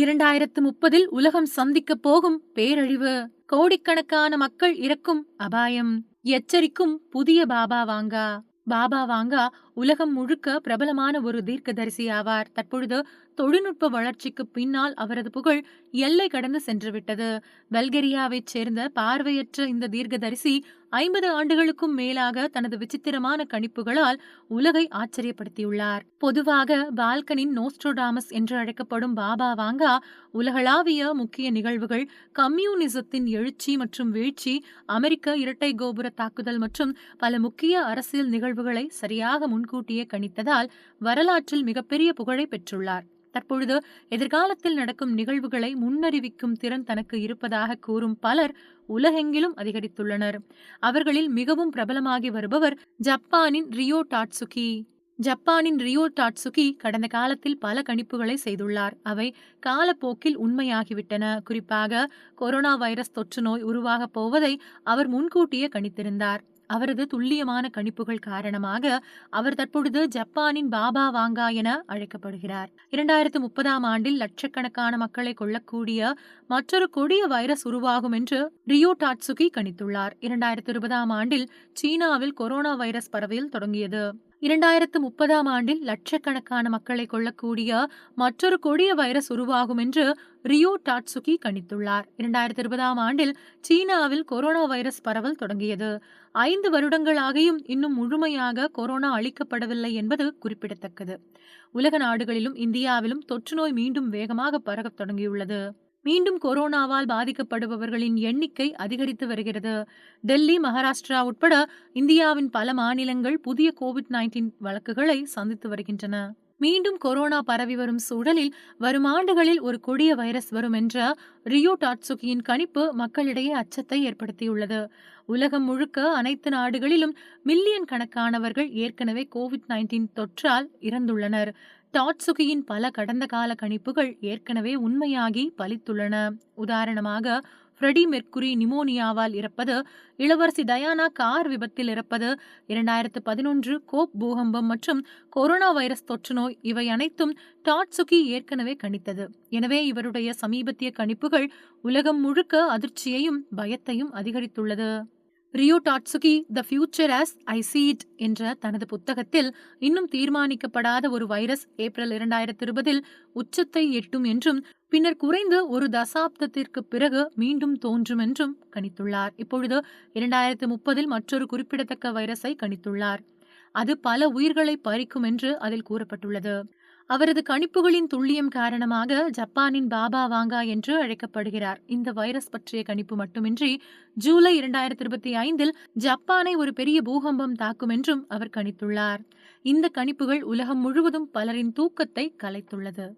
இரண்டாயிரத்து முப்பதில் உலகம் சந்திக்கப் போகும் பேரழிவு. கோடிக்கணக்கான மக்கள் இறக்கும் அபாயம். எச்சரிக்கும் புதிய பாபா வாங்கா. பாபா வாங்கா உலகம் முழுக்க பிரபலமான ஒரு தீர்க்கதரிசி ஆவார். தற்பொழுது தொழில்நுட்ப வளர்ச்சிக்கு பின்னால் அவரது புகழ் எல்லை கடந்து சென்றுவிட்டது. பல்கேரியாவைச் சேர்ந்த பார்வையற்ற இந்த தீர்க்கதரிசி ஐம்பது ஆண்டுகளுக்கும் மேலாக தனது விசித்திரமான கணிப்புகளால் உலகை ஆச்சரியப்படுத்தியுள்ளார். பொதுவாக பால்கனின் நோஸ்ட்ரோடாமஸ் என்று அழைக்கப்படும் பாபா வாங்கா உலகளாவிய முக்கிய நிகழ்வுகள் கம்யூனிசத்தின் எழுச்சி மற்றும் வீழ்ச்சி அமெரிக்க இரட்டை கோபுர தாக்குதல் மற்றும் பல முக்கிய அரசியல் நிகழ்வுகளை சரியாக முன்கூட்டியே கணித்ததால் வரலாற்றில் மிகப்பெரிய புகழை பெற்றுள்ளார். தற்பொழுது எதிர்காலத்தில் நடக்கும் நிகழ்வுகளை முன்னறிவிக்கும் திறன் தனக்கு இருப்பதாக கூறும் பலர் உலகெங்கிலும் அதிகரித்துள்ளனர். அவர்களில் மிகவும் பிரபலமாகி வருபவர் ஜப்பானின் ரியோ டாட்சுகி. ஜப்பானின் ரியோ டாட்சுகி கடந்த காலத்தில் பல கணிப்புகளை செய்துள்ளார். அவை காலப்போக்கில் உண்மையாகிவிட்டன. குறிப்பாக கொரோனா வைரஸ் தொற்று நோய் உருவாகப் போவதை அவர் முன்கூட்டியே கணித்திருந்தார். அவரது துல்லியமான கணிப்புகள் காரணமாக அவர் தற்பொழுது ஜப்பானின் பாபா வாங்கா என அழைக்கப்படுகிறார். இரண்டாயிரத்து முப்பதாம் ஆண்டில் லட்சக்கணக்கான மக்களை கொள்ளக்கூடிய மற்றொரு கொடிய வைரஸ் உருவாகும் என்று ரியோ டாட்சுகி கணித்துள்ளார். இரண்டாயிரத்து இருபதாம் ஆண்டில் சீனாவில் கொரோனா வைரஸ் பரவல் தொடங்கியது. இரண்டாயிரத்து முப்பதாம் ஆண்டில் லட்சக்கணக்கான மக்களை கொள்ளக்கூடிய மற்றொரு கொடிய வைரஸ் உருவாகும் என்று ரியோ டாட்சுகி கணித்துள்ளார். இரண்டாயிரத்தி இருபதாம் ஆண்டில் சீனாவில் கொரோனா வைரஸ் பரவல் தொடங்கியது. ஐந்து வருடங்களாகியும் இன்னும் முழுமையாக கொரோனா அளிக்கப்படவில்லை என்பது குறிப்பிடத்தக்கது. உலக நாடுகளிலும் இந்தியாவிலும் தொற்றுநோய் மீண்டும் வேகமாக பரவத் தொடங்கியுள்ளது. மீண்டும் கொரோனாவால் பாதிக்கப்படுபவர்களின் எண்ணிக்கை அதிகரித்து வருகிறது. டெல்லி மகாராஷ்டிரா உட்பட இந்தியாவின் பல மாநிலங்கள் புதிய கோவிட் நைன்டீன் வழக்குகளை சந்தித்து வருகின்றன. மீண்டும் கொரோனா பரவி வரும் சூழலில் வரும் ஆண்டுகளில் ஒரு கொடிய வைரஸ் வரும் என்ற ரியோ டாட்சுகியின் கணிப்பு மக்களிடையே அச்சத்தை ஏற்படுத்தியுள்ளது. உலகம் முழுக்க அனைத்து நாடுகளிலும் மில்லியன் கணக்கானவர்கள் ஏற்கனவே கோவிட் நைன்டீன் தொற்றால் இறந்துள்ளனர். டாட்சுகியின் பல கடந்த கால கணிப்புகள் ஏற்கனவே உண்மையாகி பலித்துள்ளன. உதாரணமாக ஃப்ரெடி மெர்க்குரி நிமோனியாவால் இறப்பது இளவரசி டயானா கார் விபத்தில் இறப்பது இரண்டாயிரத்து பதினொன்று கோப் பூகம்பம் மற்றும் கொரோனா வைரஸ் தொற்று நோய் இவை அனைத்தும் டாட்சுகி ஏற்கனவே கணித்தது. எனவே இவருடைய சமீபத்திய கணிப்புகள் உலகம் முழுக்க அதிர்ச்சியையும் பயத்தையும் அதிகரித்துள்ளது. Ryo Tatsuki the future as I என்ற தனது புத்தகத்தில் இன்னும் தீர்மானிக்கப்படாத ஒரு வைரஸ் ஏப்ரல் இரண்டாயிரத்தி இருபதில் உச்சத்தை எட்டும் என்றும் பின்னர் குறைந்து ஒரு தசாப்தத்திற்கு பிறகு மீண்டும் தோன்றும் என்றும் கணித்துள்ளார். இப்பொழுது இரண்டாயிரத்தி முப்பதில் மற்றொரு குறிப்பிடத்தக்க வைரஸை கணித்துள்ளார். அது பல உயிர்களை பறிக்கும் என்று அதில் கூறப்பட்டுள்ளது. அவரது கணிப்புகளின் துல்லியம் காரணமாக ஜப்பானின் பாபா வாங்கா என்று அழைக்கப்படுகிறார். இந்த வைரஸ் பற்றிய கணிப்பு மட்டுமின்றி ஜூலை இரண்டாயிரத்தி இருபத்தி ஐந்தில் ஜப்பானை ஒரு பெரிய பூகம்பம் தாக்கும் என்றும் அவர் கணித்துள்ளார். இந்த கணிப்புகள் உலகம் முழுவதும் பலரின் தூக்கத்தை கலைத்துள்ளது.